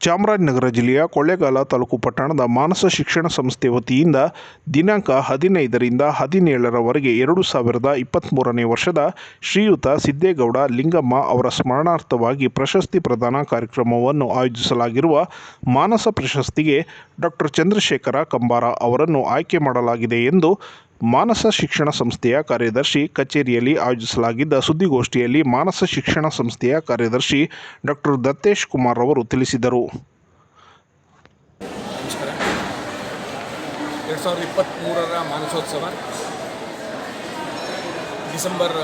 ಚಾಮರಾಜನಗರ ಜಿಲ್ಲೆಯ ಕೊಳ್ಳೇಗಾಲ ತಾಲೂಕು ಪಟ್ಟಣದ ಮಾನಸ ಶಿಕ್ಷಣ ಸಂಸ್ಥೆ ವತಿಯಿಂದ ದಿನಾಂಕ ಹದಿನೈದರಿಂದ ಹದಿನೇಳರವರೆಗೆ ಎರಡು ಸಾವಿರದ ಇಪ್ಪತ್ತ್ಮೂರನೇ ವರ್ಷದ ಶ್ರೀಯುತ ಸಿದ್ದೇಗೌಡ ಲಿಂಗಮ್ಮ ಅವರ ಸ್ಮರಣಾರ್ಥವಾಗಿ ಪ್ರಶಸ್ತಿ ಪ್ರದಾನ ಕಾರ್ಯಕ್ರಮವನ್ನು ಆಯೋಜಿಸಲಾಗಿರುವ ಮಾನಸ ಪ್ರಶಸ್ತಿಗೆ ಡಾಕ್ಟರ್ ಚಂದ್ರಶೇಖರ ಕಂಬಾರ ಅವರನ್ನು ಆಯ್ಕೆ ಮಾಡಲಾಗಿದೆ ಎಂದು ಮಾನಸ ಶಿಕ್ಷಣ ಸಂಸ್ಥೆಯ ಕಾರ್ಯದರ್ಶಿ ಕಚೇರಿಯಲ್ಲಿ ಆಯೋಜಿಸಲಾಗಿದ್ದ ಸುದ್ದಿಗೋಷ್ಠಿಯಲ್ಲಿ ಮಾನಸ ಶಿಕ್ಷಣ ಸಂಸ್ಥೆಯ ಕಾರ್ಯದರ್ಶಿ ಡಾಕ್ಟರ್ ದತ್ತೇಶ್ ಕುಮಾರ್ ಅವರು ತಿಳಿಸಿದರು. ಎರಡು ಸಾವಿರದ ಇಪ್ಪತ್ತ್ಮೂರರ ಮಾನಸೋತ್ಸವ ಡಿಸೆಂಬರ್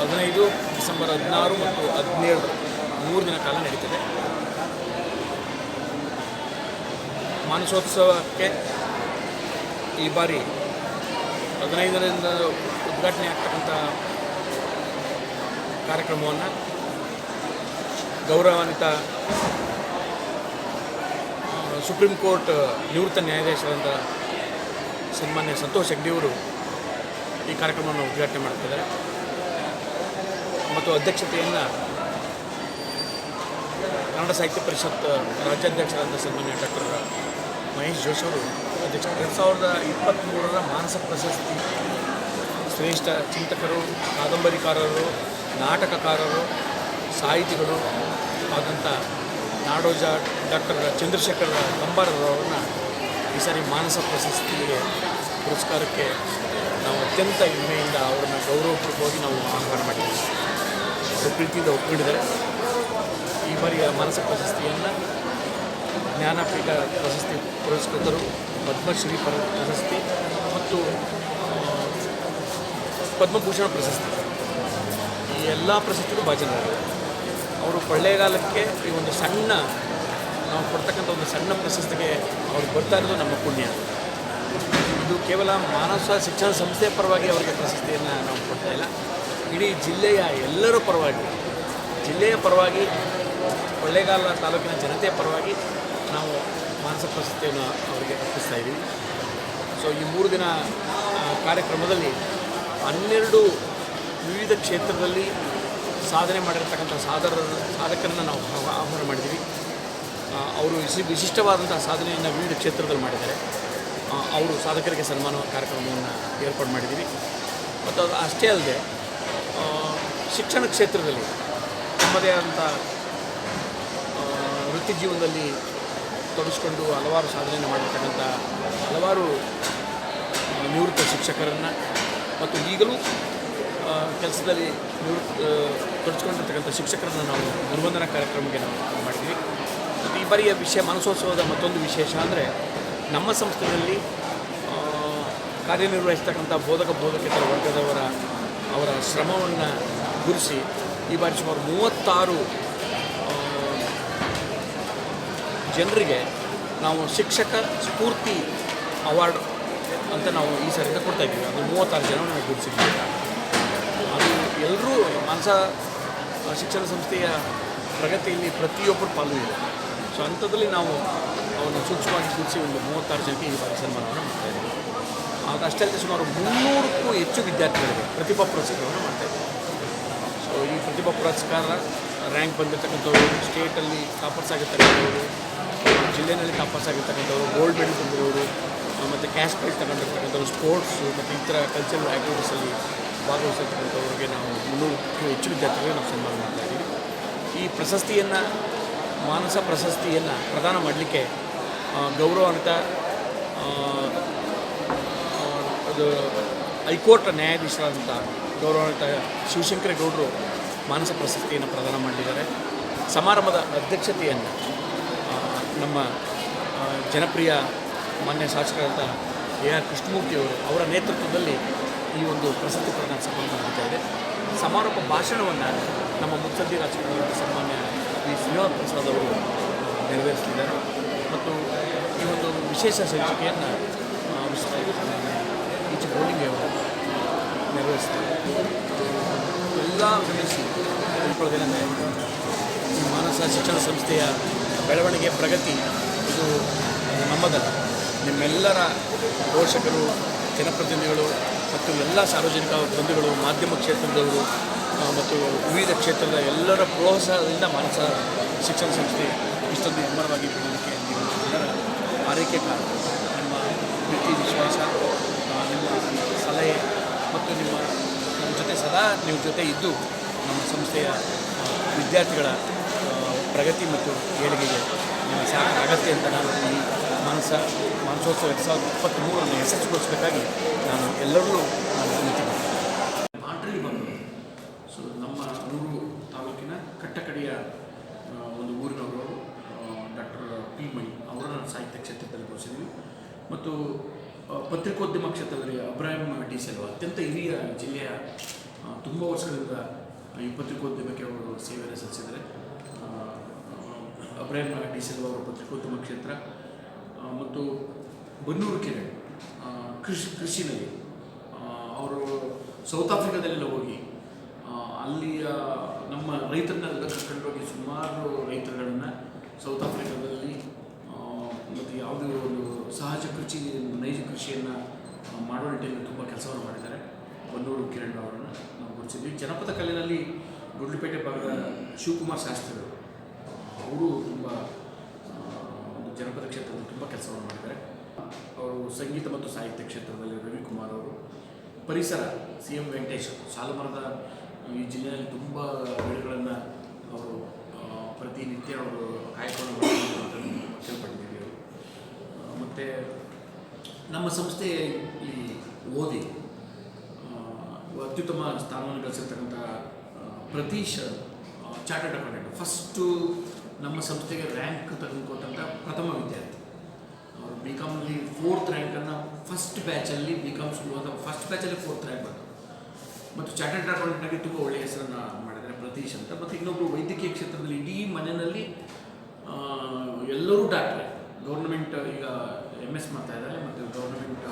ಹದಿನೈದು, ಡಿಸೆಂಬರ್ ಹದಿನಾರು ಮತ್ತು ಹದಿನೇಳು ಮೂರು ದಿನ ಕಾಲ ನಡೀತದೆ. ಮಾನಸೋತ್ಸವಕ್ಕೆ ಈ ಬಾರಿ ಹದಿನೈದರಿಂದ ಉದ್ಘಾಟನೆ ಆಗ್ತಕ್ಕಂಥ ಕಾರ್ಯಕ್ರಮವನ್ನು ಗೌರವಾನ್ವಿತ ಸುಪ್ರೀಂ ಕೋರ್ಟ್ ನಿವೃತ್ತ ನ್ಯಾಯಾಧೀಶರಾದ ಸನ್ಮಾನ್ಯ ಸಂತೋಷ್ ಹೆಗ್ಡಿಯವರು ಈ ಕಾರ್ಯಕ್ರಮವನ್ನು ಉದ್ಘಾಟನೆ ಮಾಡ್ತಿದ್ದಾರೆ. ಮತ್ತು ಅಧ್ಯಕ್ಷತೆಯನ್ನು ಕನ್ನಡ ಸಾಹಿತ್ಯ ಪರಿಷತ್ ರಾಜ್ಯಾಧ್ಯಕ್ಷರಾದ ಸನ್ಮಾನ್ಯ ಡಾಕ್ಟರ್ ಮಹೇಶ್ ಜೋಶಿ ಅವರು ಎರಡು ಸಾವಿರದ ಇಪ್ಪತ್ತ್ಮೂರರ ಮಾನಸ ಪ್ರಶಸ್ತಿ. ಶ್ರೇಷ್ಠ ಚಿಂತಕರು, ಕಾದಂಬರಿಕಾರರು, ನಾಟಕಕಾರರು, ಸಾಹಿತಿಗಳು ಆದಂಥ ನಾಡೋಜ ಡಾಕ್ಟರ್ ಚಂದ್ರಶೇಖರ ಕಂಬಾರರವರನ್ನು ಈ ಸಾರಿ ಮಾನಸ ಪ್ರಶಸ್ತಿಗೆ ಪುರಸ್ಕಾರಕ್ಕೆ ನಾವು ಅತ್ಯಂತ ಹೆಮ್ಮೆಯಿಂದ ಅವರನ್ನು ಗೌರವಪೂರ್ವಕವಾಗಿ ನಾವು ಆಹ್ವಾನ ಮಾಡಿದ್ದೀವಿ. ಪ್ರೀತಿಯಿಂದ ಒಪ್ಪಿಡಿದರೆ ಈ ಬಾರಿಯ ಮಾನಸ ಪ್ರಶಸ್ತಿಯನ್ನು ಜ್ಞಾನಪೀಠ ಪ್ರಶಸ್ತಿ ಪುರಸ್ಕೃತರು ಪದ್ಮಶ್ರೀ ಪರ ಪ್ರಶಸ್ತಿ ಮತ್ತು ಪದ್ಮಭೂಷಣ ಪ್ರಶಸ್ತಿ. ಈ ಎಲ್ಲ ಪ್ರಶಸ್ತಿಗಳು ಭಾಜನರಾಗಿದ್ದಾರೆ ಅವರು ಕೊಳ್ಳೇಗಾಲಕ್ಕೆ ಈ ಒಂದು ಸಣ್ಣ, ನಾವು ಕೊಡ್ತಕ್ಕಂಥ ಒಂದು ಸಣ್ಣ ಪ್ರಶಸ್ತಿಗೆ ಅವ್ರು ಬರ್ತಾ ಇರೋದು ನಮ್ಮ ಪುಣ್ಯ. ಇದು ಕೇವಲ ಮಾನಸ ಶಿಕ್ಷಣ ಸಂಸ್ಥೆಯ ಪರವಾಗಿ ಅವರಿಗೆ ಪ್ರಶಸ್ತಿಯನ್ನು ನಾವು ಕೊಡ್ತಾ ಇಲ್ಲ. ಇಡೀ ಜಿಲ್ಲೆಯ ಎಲ್ಲರ ಪರವಾಗಿ, ಜಿಲ್ಲೆಯ ಪರವಾಗಿ ಕೊಳ್ಳೇಗಾಲ ತಾಲೂಕಿನ ಜನತೆಯ ಪರವಾಗಿ ಪ್ರಶಸ್ತಿಯನ್ನು ಅವರಿಗೆ ಅರ್ಪಿಸ್ತಾ ಇದ್ದೀವಿ. ಸೊ ಈ ಮೂರು ದಿನ ಕಾರ್ಯಕ್ರಮದಲ್ಲಿ ಹನ್ನೆರಡು ವಿವಿಧ ಕ್ಷೇತ್ರದಲ್ಲಿ ಸಾಧನೆ ಮಾಡಿರ್ತಕ್ಕಂಥ ಸಾಧರ, ಸಾಧಕರನ್ನು ನಾವು ಆಹ್ವಾನ ಮಾಡಿದ್ದೀವಿ. ಅವರು ವಿಶಿ ವಿಶಿಷ್ಟವಾದಂಥ ಸಾಧನೆಯನ್ನು ವಿವಿಧ ಕ್ಷೇತ್ರದಲ್ಲಿ ಮಾಡಿದ್ದಾರೆ. ಅವರು ಸಾಧಕರಿಗೆ ಸನ್ಮಾನ ಕಾರ್ಯಕ್ರಮವನ್ನು ಏರ್ಪಾಡು ಮಾಡಿದ್ದೀವಿ. ಮತ್ತು ಅದು ಅಷ್ಟೇ ಅಲ್ಲದೆ ಶಿಕ್ಷಣ ಕ್ಷೇತ್ರದಲ್ಲಿ ತಮ್ಮದೇ ಆದಂಥ ವೃತ್ತಿ ಜೀವನದಲ್ಲಿ ತೊಡಗಿಸ್ಕೊಂಡು ಹಲವಾರು ಸಾಧನೆಯನ್ನು ಮಾಡಿರ್ತಕ್ಕಂಥ ಹಲವಾರು ನಿವೃತ್ತ ಶಿಕ್ಷಕರನ್ನು ಮತ್ತು ಈಗಲೂ ಕೆಲಸದಲ್ಲಿ ನಿವೃತ್ತ ತೊಡಸ್ಕೊಂಡಿರ್ತಕ್ಕಂಥ ಶಿಕ್ಷಕರನ್ನು ನಾವು ನಿರ್ಬಂಧನ ಕಾರ್ಯಕ್ರಮಕ್ಕೆ ನಾವು ಮತ್ತು ಈ ಬಾರಿಯ ವಿಷಯ ಮನಸೋತ್ಸವದ ಮತ್ತೊಂದು ವಿಶೇಷ ಅಂದರೆ ನಮ್ಮ ಸಂಸ್ಥೆಯಲ್ಲಿ ಕಾರ್ಯನಿರ್ವಹಿಸ್ತಕ್ಕಂಥ ಬೋಧಕ ಬೋಧಕೇತರ ವರ್ಗದವರ ಅವರ ಶ್ರಮವನ್ನು ಗುರುಸಿ ಈ ಬಾರಿ ಸುಮಾರು ಮೂವತ್ತಾರು ಜನರಿಗೆ ನಾವು ಶಿಕ್ಷಕ ಸ್ಫೂರ್ತಿ ಅವಾರ್ಡ್ ಅಂತ ನಾವು ಈ ಸರಿಯಿಂದ ಕೊಡ್ತಾ ಇದ್ದೀವಿ. ಅದು ಮೂವತ್ತಾರು ಜನ ನಾವು ಗುರುತಿಸಿದ್ದೀವಿ. ಅದು ಎಲ್ಲರೂ ಮಾನಸ ಶಿಕ್ಷಣ ಸಂಸ್ಥೆಯ ಪ್ರಗತಿಯಲ್ಲಿ ಪ್ರತಿಯೊಬ್ಬರು ಪಾಲು ಇದೆ ಸೊ ಅಂಥದ್ರಲ್ಲಿ ನಾವು ಅವನ್ನು ಸೂಕ್ಷ್ಮವಾಗಿ ಗುರುತಿಸಿ ಒಂದು ಮೂವತ್ತಾರು ಜನಕ್ಕೆ ಈ ಬಾರಿ ಸನ್ಮಾನವನ್ನು ಮಾಡ್ತಾ ಇದ್ದೀವಿ. ಅಲ್ಲದೆ ಸುಮಾರು ಮುನ್ನೂರಕ್ಕೂ ಹೆಚ್ಚು ವಿದ್ಯಾರ್ಥಿಗಳಿಗೆ ಪ್ರತಿಭಾ ಪುರಸ್ಕಾರವನ್ನು ಮಾಡ್ತಾ ಇದ್ದೀವಿ ಸೊ ಈ ಪ್ರತಿಭಾ ಪುರಸ್ಕಾರ ರ್ಯಾಂಕ್ ಬಂದಿರತಕ್ಕಂಥವ್ರು, ಸ್ಟೇಟಲ್ಲಿ ಟಾಪರ್ಸ್ ಆಗಿರ್ತಕ್ಕಂಥವ್ರು ಜಿಲ್ಲೆಯಲ್ಲಿ ಟಾಪರ್ಸ್ ಆಗಿರ್ತಕ್ಕಂಥವ್ರು ಗೋಲ್ಡ್ ಮೆಡಲ್ ಬಂದಿರೋರು ಮತ್ತು ಕ್ಯಾಶ್ ಪ್ರೈಸ್ ತಗೊಂಡಿರ್ತಕ್ಕಂಥವ್ರು ಸ್ಪೋರ್ಟ್ಸು ಮತ್ತು ಇತರ ಕಲ್ಚರಲ್ ಆ್ಯಕ್ಟಿವಿಟೀಸಲ್ಲಿ ಭಾಗವಹಿಸಿರ್ತಕ್ಕಂಥವ್ರಿಗೆ ನಾವು ಇನ್ನೂ ಹೆಚ್ಚು ವಿದ್ಯಾರ್ಥಿಗಳಿಗೆ ನಾವು ಸನ್ಮಾನ ಮಾಡ್ತಾ ಇದ್ದೀವಿ. ಈ ಪ್ರಶಸ್ತಿಯನ್ನು, ಮಾನಸ ಪ್ರಶಸ್ತಿಯನ್ನು ಪ್ರದಾನ ಮಾಡಲಿಕ್ಕೆ ಗೌರವಾನ್ವಿತ ಅದು ಹೈಕೋರ್ಟ್ ನ್ಯಾಯಾಧೀಶರಾದಂಥ ಗೌರವಾನ್ವಿತ ಶಿವಶಂಕರ ಗೌಡರು ಮಾನಸ ಪ್ರಶಸ್ತಿಯನ್ನು ಪ್ರದಾನ ಮಾಡಿದ್ದಾರೆ. ಸಮಾರಂಭದ ಅಧ್ಯಕ್ಷತೆಯನ್ನು ನಮ್ಮ ಜನಪ್ರಿಯ ಮಾನ್ಯ ಶಾಸಕರಾದ ಎ ಆರ್ ಕೃಷ್ಣಮೂರ್ತಿಯವರು ಅವರ ನೇತೃತ್ವದಲ್ಲಿ ಈ ಒಂದು ಪ್ರಶಸ್ತಿ ಪ್ರದಾನ ಸಮಾರಂಭ ನಡೀತಾ ಇದೆ. ಸಮಾರೋಪ ಭಾಷಣವನ್ನು ನಮ್ಮ ಮುತ್ಸದ್ದಿ ರಾಜಕೀಯ ಸನ್ಮಾನ್ಯ ವಿ. ಶ್ರೀನಿವಾಸ ಪ್ರಸಾದ್ ಅವರು ನೆರವೇರಿಸಿದ್ದಾರೆ. ಮತ್ತು ಈ ಒಂದು ವಿಶೇಷ ಸಂಚಿಕೆಯನ್ನು ಈಚೆ ಬೋಲಿಂಗ್ ಅವರು ನೆರವೇರಿಸ್ತಾರೆ ಎಲ್ಲ ಗಮನಿಸಿ ತಿಳ್ಕೊಳ್ಳೋದೇನೆಂದರೆ ಈ ಮಾನಸ ಶಿಕ್ಷಣ ಸಂಸ್ಥೆಯ ಬೆಳವಣಿಗೆ ಪ್ರಗತಿ. ಇದು ನಮ್ಮದಲ್ಲ. ನಿಮ್ಮೆಲ್ಲರ ಪೋಷಕರು, ಜನಪ್ರತಿನಿಧಿಗಳು ಮತ್ತು ಎಲ್ಲ ಸಾರ್ವಜನಿಕ ಬಂಧುಗಳು, ಮಾಧ್ಯಮ ಕ್ಷೇತ್ರದವರು ಮತ್ತು ವಿವಿಧ ಕ್ಷೇತ್ರದ ಎಲ್ಲರ ಪ್ರೋತ್ಸಾಹದಿಂದ ಮಾನಸ ಶಿಕ್ಷಣ ಸಂಸ್ಥೆ ಇಷ್ಟೊಂದು ಹೆಮ್ಮರವಾಗಿ ಬೆಳೆಯಲಿಕ್ಕೆ ಎಲ್ಲರ ಆರೈಕೆ ಕಾರಣ. ನಮ್ಮ ಪ್ರೀತಿ ವಿಶ್ವಾಸ ಮತ್ತು ನಿಮ್ಮ, ನಮ್ಮ ಜೊತೆ ಸದಾ ನಿಮ್ಮ ಜೊತೆ ಇದ್ದು ನಮ್ಮ ಸಂಸ್ಥೆಯ ವಿದ್ಯಾರ್ಥಿಗಳ ಪ್ರಗತಿ ಮತ್ತು ಏಳಿಗೆಗೆ ಸಾಕ ಅಗತ್ಯ ಅಂತ ನಾನು ಈ ಮಾನಸ, ಮಾನಸೋತ್ಸವ ಎರಡು ಸಾವಿರದ ಇಪ್ಪತ್ತ್ಮೂರನ್ನು ಯಶಸ್ವಿಗೊಳಿಸಬೇಕಾಗಿ ನಾನು ಎಲ್ಲರೂ ನಾನು ವಿನಂತಿ ಮಾಡ್ತೀನಿ ಬಂದು, ಸೊ ನಮ್ಮ ಊರು ತಾಲೂಕಿನ ಕಟ್ಟಕಡೆಯ ಒಂದು ಊರಿನವರು ಡಾಕ್ಟರ್ ಪಿ ಮಣಿ, ಅವರನ್ನು ಸಾಹಿತ್ಯ ಕ್ಷೇತ್ರದಲ್ಲಿ ಘೋಷಿಸಿದ್ವಿ ಮತ್ತು ಪತ್ರಿಕೋದ್ಯಮ ಕ್ಷೇತ್ರದಲ್ಲಿ ಅಬ್ರಾಹಿಂ ಡಿ ಸೆಲ್ವ ಅತ್ಯಂತ ಹಿರಿಯ ಜಿಲ್ಲೆಯ ತುಂಬ ವರ್ಷಗಳಿಂದ ಈ ಪತ್ರಿಕೋದ್ಯಮಕ್ಕೆ ಅವರು ಸೇವೆಯನ್ನು ಸಲ್ಲಿಸಿದ್ದಾರೆ. ಅಬ್ರಾಹಿಂ ಡಿ ಸೆಲ್ವ ಅವರ ಪತ್ರಿಕೋದ್ಯಮ ಕ್ಷೇತ್ರ? ಮತ್ತು ಬನ್ನೂರು ಕೆರೆ ಕೃಷಿ, ಕೃಷಿನಲ್ಲಿ ಅವರು ಸೌತ್ ಆಫ್ರಿಕಾದಲ್ಲೆಲ್ಲ ಹೋಗಿ ಅಲ್ಲಿಯ ನಮ್ಮ ರೈತರನ್ನೆಲ್ಲ ಕರ್ಕೊಂಡೋಗಿ ಸುಮಾರು ರೈತರುಗಳನ್ನು ಸೌತ್ ಆಫ್ರಿಕಾದಲ್ಲಿ ಆ, ಮತ್ತು ಯಾವುದೇ ಒಂದು ಸಹಜ ಕೃಷಿ ನೈಜ ಕೃಷಿಯನ್ನು ಮಾಡೋ ನಿಟ್ಟಿನಲ್ಲಿ ತುಂಬ ಕೆಲಸವನ್ನು ಮಾಡಿದ್ದಾರೆ ಬನ್ನೂರು ಕಿರಣ್ ಅವರನ್ನು ನಾವು ಗುರುತಿಸಿದ್ವಿ. ಜನಪದ ಕಲೆಯಲ್ಲಿ ಗುಡ್ಲುಪೇಟೆ ಭಾಗದ ಶಿವಕುಮಾರ್ ಶಾಸ್ತ್ರಿಗಳು ಅವರು ತುಂಬ ಒಂದು ಜನಪದ ಕ್ಷೇತ್ರದಲ್ಲಿ ತುಂಬ ಕೆಲಸವನ್ನು ಮಾಡಿದ್ದಾರೆ. ಅವರು ಸಂಗೀತ ಮತ್ತು ಸಾಹಿತ್ಯ ಕ್ಷೇತ್ರದಲ್ಲಿ ರವಿಕುಮಾರ್ ಅವರು, ಪರಿಸರ, ಸಿ ಎಂ ವೆಂಕಟೇಶ್, ಸಾಲುಮರದ ಈ ಜಿಲ್ಲೆಯಲ್ಲಿ ತುಂಬ ಬೆಳೆಗಳನ್ನು ಅವರು ಪ್ರತಿನಿತ್ಯ ಅವರು ಕಾಯ್ಕೊಂಡು ಕೇಳ್ಪಟ್ಟಿದ್ದೀವಿ ಅವರು. ಮತ್ತು ನಮ್ಮ ಸಂಸ್ಥೆ ಇಲ್ಲಿ ಓದಿ ಅತ್ಯುತ್ತಮ ಸ್ಥಾನವನ್ನು ಗಳಿಸಿರ್ತಕ್ಕಂಥ ಪ್ರತೀಶ್ ಚಾರ್ಟರ್ಡ್ ಅಕೌಂಟೆಂಟ್ ಫಸ್ಟು ನಮ್ಮ ಸಂಸ್ಥೆಗೆ ರ್ಯಾಂಕ್ ತೆಗೆದುಕೊಟ್ಟಂಥ ಪ್ರಥಮ ವಿದ್ಯಾರ್ಥಿ. ಅವರು ಬಿ ಕಾಮಲ್ಲಿ ಫೋರ್ತ್ ರ್ಯಾಂಕನ್ನು ಫಸ್ಟ್ ಬ್ಯಾಚಲ್ಲಿ ಬಿ ಕಾಮ್ ಶುರುವಾದ ಫಸ್ಟ್ ಬ್ಯಾಚಲ್ಲಿ ಫೋರ್ತ್ ರ್ಯಾಂಕ್ ಬಂತು. ಮತ್ತು ಚಾರ್ಟರ್ಡ್ ಅಕೌಂಟೆಂಟಾಗಿ ತುಂಬ ಒಳ್ಳೆಯ ಹೆಸರನ್ನು ಮಾಡಿದ್ದಾರೆ ಪ್ರತೀಶ್ ಅಂತ. ಮತ್ತು ಇನ್ನೊಬ್ಬರು ವೈದ್ಯಕೀಯ ಕ್ಷೇತ್ರದಲ್ಲಿ ಇಡೀ ಮನೆಯಲ್ಲಿ ಎಲ್ಲರೂ ಡಾಕ್ಟ್ರೆ ಗೌರ್ಮೆಂಟ್ ಈಗ ಎಂ ಎಸ್ ಮಾಡ್ತಾ ಇದ್ದಾರೆ, ಮತ್ತು ಗೌರ್ನಮೆಂಟ್